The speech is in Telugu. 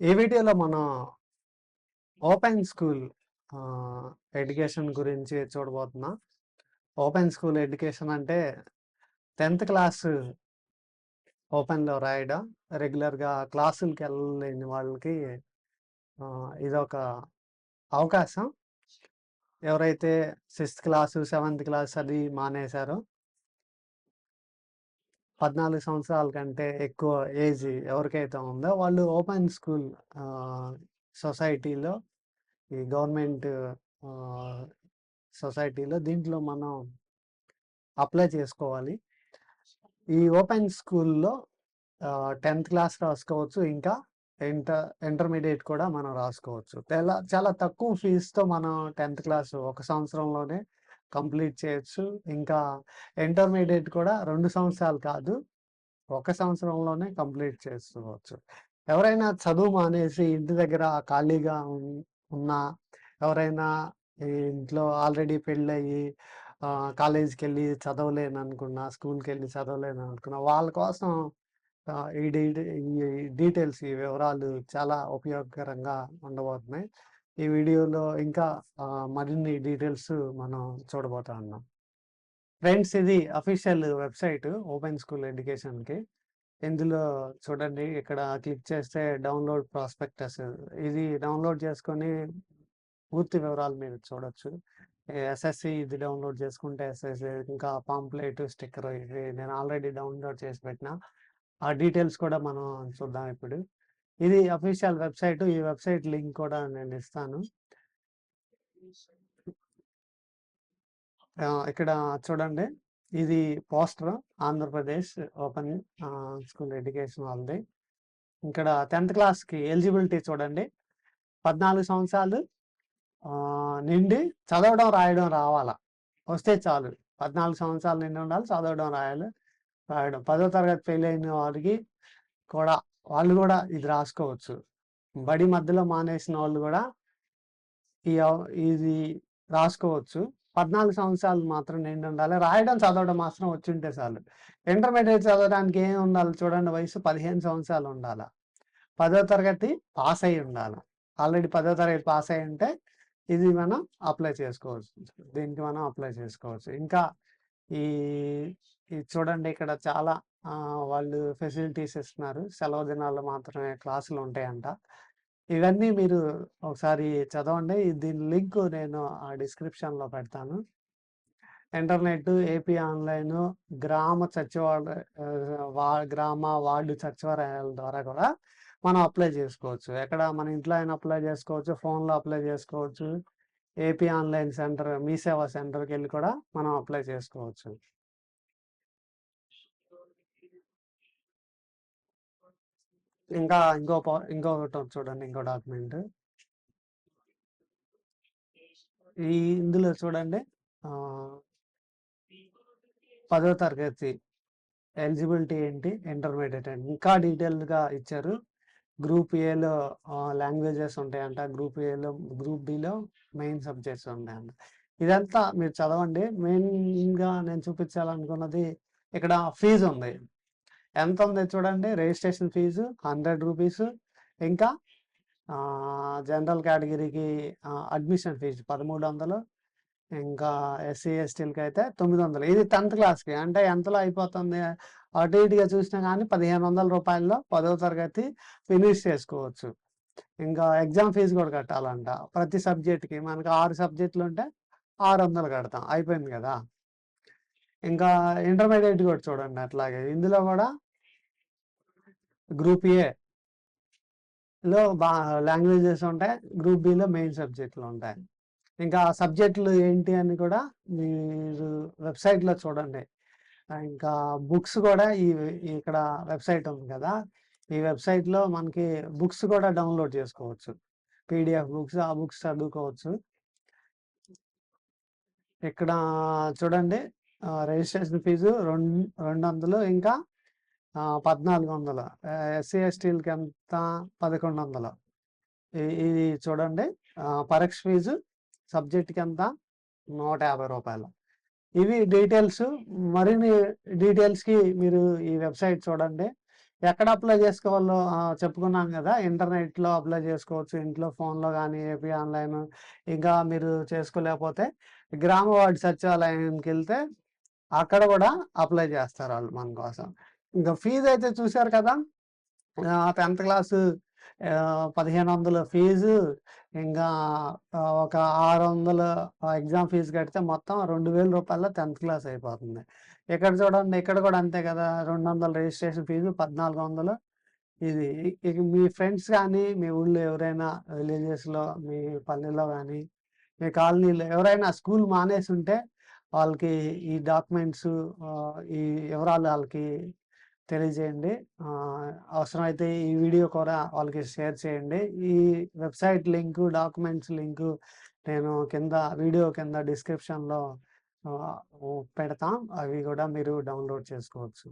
ఈ వీడియోలో మనం ఓపెన్ స్కూల్ ఎడ్యుకేషన్ గురించి చూడబోతున్నాం. ఓపెన్ స్కూల్ ఎడ్యుకేషన్ అంటే టెన్త్ క్లాస్ ఓపెన్లో రాయడం. రెగ్యులర్గా క్లాసులకి వెళ్ళలేని వాళ్ళకి ఇదొక అవకాశం. ఎవరైతే సిక్స్త్ క్లాసు సెవెంత్ క్లాస్ అది మానేశారో పద్నాలుగు సంవత్సరాల కంటే ఎక్కువ ఏజ్ ఎవరికైతే ఉందో వాళ్ళు ఓపెన్ స్కూల్ సొసైటీలో ఈ గవర్నమెంట్ సొసైటీలో దీంట్లో మనం అప్లై చేసుకోవాలి. ఈ ఓపెన్ స్కూల్లో టెన్త్ క్లాస్ రాసుకోవచ్చు ఇంకా ఇంటర్ ఇంటర్మీడియట్ కూడా మనం రాసుకోవచ్చు. చాలా చాలా తక్కువ ఫీజుతో మనం టెన్త్ క్లాస్ ఒక సంవత్సరంలోనే కంప్లీట్ చేయొచ్చు. ఇంకా ఇంటర్మీడియట్ కూడా రెండు సంవత్సరాలు కాదు ఒక సంవత్సరంలోనే కంప్లీట్ చేసుకోవచ్చు. ఎవరైనా చదువు మానేసి ఇంటి దగ్గర ఖాళీగా ఉన్- ఉన్నా ఎవరైనా ఇంట్లో ఆల్రెడీ పెళ్ళయి కాలేజీకి వెళ్ళి చదవలేను అనుకున్నా స్కూల్కి వెళ్ళి చదవలేను అనుకున్నా వాళ్ళ కోసం ఈ డీ ఈ డీటెయిల్స్ ఈ వివరాలు చాలా ఉపయోగకరంగా ఉండబోతున్నాయి. ఈ వీడియోలో ఇంకా మరిన్ని డీటెయిల్స్ మనం చూడబోతా ఉన్నాం. ఫ్రెండ్స్ ఇది అఫీషియల్ వెబ్సైట్ ఓపెన్ స్కూల్ ఎడ్యుకేషన్కి. ఇందులో చూడండి ఇక్కడ క్లిక్ చేస్తే డౌన్లోడ్ ప్రాస్పెక్టస్. ఇది డౌన్లోడ్ చేసుకొని పూర్తి వివరాలు మీరు చూడొచ్చు. ఎస్ఎస్సి ఇది డౌన్లోడ్ చేసుకుంటే ఎస్ఎస్సి ఇంకా పాంప్లెట్ స్టిక్కర్ ఇవి నేను ఆల్రెడీ డౌన్లోడ్ చేసి పెట్టిన. ఆ డీటెయిల్స్ కూడా మనం చూద్దాం ఇప్పుడు. ఇది అఫీషియల్ వెబ్సైట్ ఈ వెబ్సైట్ లింక్ కూడా నేను ఇస్తాను. ఇక్కడ చూడండి. ఇది poster Andhra Pradesh open school education వాళ్ళది. ఇక్కడ టెన్త్ క్లాస్కి ఎలిజిబిలిటీ చూడండి. పద్నాలుగు సంవత్సరాలు నిండి చదవడం రాయడం రావాలా. వస్తే చాలు. పద్నాలుగు సంవత్సరాలు నిండి ఉండాలి చదవడం రాయాలి రాయడం. పదో తరగతి ఫెయిల్ అయిన వారికి కూడా వాళ్ళు కూడా ఇది రాసుకోవచ్చు. బడి మధ్యలో మానేసిన వాళ్ళు కూడా ఈ ఇది రాసుకోవచ్చు. పద్నాలుగు సంవత్సరాలు మాత్రం నిండి ఉండాలి. రాయడం చదవడం మాత్రం వచ్చి ఉంటే చాలు. ఇంటర్మీడియట్ చదవడానికి ఏం ఉండాలి చూడండి వయసు పదిహేను సంవత్సరాలు ఉండాలి. పదో తరగతి పాస్ అయి ఉండాలి. ఆల్రెడీ పదో తరగతి పాస్ అయి ఉంటే ఇది మనం అప్లై చేసుకోవచ్చు. దీనికి మనం అప్లై చేసుకోవచ్చు. ఇంకా ఈ ఇది చూడండి ఇక్కడ చాలా వాళ్ళు ఫెసిలిటీస్ ఇస్తున్నారు. సెలవు దినాల్లో మాత్రమే క్లాసులు ఉంటాయంట. ఇవన్నీ మీరు ఒకసారి చదవండి. దీని లింక్ నేను ఆ డిస్క్రిప్షన్లో పెడతాను. ఇంటర్నెట్ ఏపీ ఆన్లైన్ గ్రామ సచివాలయ వా గ్రామ వార్డు సచివాలయాల ద్వారా కూడా మనం అప్లై చేసుకోవచ్చు. ఎక్కడ మన ఇంట్లో అయినా అప్లై చేసుకోవచ్చు ఫోన్లో అప్లై చేసుకోవచ్చు. ఏపీ ఆన్లైన్ సెంటర్ మీ సేవా సెంటర్కి వెళ్ళి కూడా మనం అప్లై చేసుకోవచ్చు. ఇంకా ఇంకో ఇంకొకటి చూడండి ఇంకో డాక్యుమెంట్. ఈ ఇందులో చూడండి పదో తరగతి ఎలిజిబిలిటీ ఏంటి ఇంటర్మీడియట్ ఇంకా డీటెయిల్గా ఇచ్చారు. గ్రూప్ ఏలో లాంగ్వేజెస్ ఉంటాయంట. గ్రూప్ ఏలో గ్రూప్ బిలో మెయిన్ సబ్జెక్ట్స్ ఉంటాయంట. ఇదంతా మీరు చదవండి. మెయిన్గా నేను చూపించాలనుకున్నది ఇక్కడ ఫీజు ఉంది. ఎంత ఉంది చూడండి. Registration fee hundred rupees. ఇంకా జనరల్ కేటగిరీకి అడ్మిషన్ ఫీజు పదమూడు వందలు. ఇంకా ఎస్సీ ఎస్టీలకి అయితే తొమ్మిది వందలు ఇది టెన్త్ క్లాస్కి. అంటే ఎంతలో అయిపోతుంది? అటు ఇటుగా చూసినా కానీ పదిహేను వందల రూపాయల్లో పదవ తరగతి ఫినిష్ చేసుకోవచ్చు. ఇంకా ఎగ్జామ్ ఫీజు కూడా కట్టాలంట. ప్రతి సబ్జెక్ట్కి మనకి ఆరు సబ్జెక్టులు ఉంటే ఆరు వందలు కడతాం. అయిపోయింది కదా? ఇంకా ఇంటర్మీడియట్ కూడా చూడండి అట్లాగే. ఇందులో కూడా గ్రూప్ ఏ లో బా లాంగ్వేజెస్ ఉంటాయి గ్రూప్ బిలో మెయిన్ సబ్జెక్టులు ఉంటాయి. ఇంకా ఆ సబ్జెక్టులు ఏంటి అని కూడా మీరు వెబ్సైట్లో చూడండి. ఇంకా బుక్స్ కూడా ఈ ఇక్కడ వెబ్సైట్ ఉంది కదా. ఈ వెబ్సైట్లో మనకి బుక్స్ కూడా డౌన్లోడ్ చేసుకోవచ్చు. పీడిఎఫ్ బుక్స్ ఆ బుక్స్ చదువుకోవచ్చు. ఇక్కడ చూడండి రిజిస్ట్రేషన్ ఫీజు రెండు రెండు వందలు ఇంకా పద్నాలుగు వందలు ఎస్సీ ఎస్టీలకి ఎంత? పదకొండు వందలు ఇది చూడండి పరీక్ష ఫీజు సబ్జెక్ట్కి ఎంత నూట యాభై రూపాయలు. ఇవి డీటెయిల్స్ మరిన్ని డీటెయిల్స్కి మీరు ఈ వెబ్సైట్ చూడండి. ఎక్కడ అప్లై చేసుకోవాలో చెప్పుకున్నాం కదా ఇంటర్నెట్లో అప్లై చేసుకోవచ్చు. ఇంట్లో ఫోన్లో కానీ ఏపీ ఆన్లైన్ ఇంకా మీరు చేసుకోలేకపోతే గ్రామ వార్డు సచివాలయానికి వెళ్తే అక్కడ కూడా అప్లై చేస్తారు వాళ్ళు మన కోసం. ఇంకా ఫీజు అయితే చూశారు కదా టెన్త్ క్లాసు పదిహేను వందల ఫీజు ఇంకా ఒక ఆరు వందల ఎగ్జామ్ ఫీజు కడితే మొత్తం రెండు వేల రూపాయల టెన్త్ క్లాస్ అయిపోతుంది. ఇక్కడ చూడండి ఇక్కడ కూడా అంతే కదా రెండు వందల రిజిస్ట్రేషన్ ఫీజు పద్నాలుగు వందలు. ఇది ఇక మీ ఫ్రెండ్స్ కానీ మీ ఊళ్ళో ఎవరైనా విలేజెస్లో మీ పల్లెల్లో కానీ మీ కాలనీలో ఎవరైనా స్కూల్ మానేసి ఉంటే వాళ్ళకి ఈ డాక్యుమెంట్స్ ఈ వివరాలు వాళ్ళకి తెలియజేయండి. అవసరమైతే ఈ వీడియో కూడా వాళ్ళకి షేర్ చేయండి. ఈ వెబ్సైట్ లింక్ డాక్యుమెంట్స్ లింక్ నేను కింద వీడియో కింద డిస్క్రిప్షన్లో పెడతాం. అవి కూడా మీరు డౌన్లోడ్ చేసుకోవచ్చు.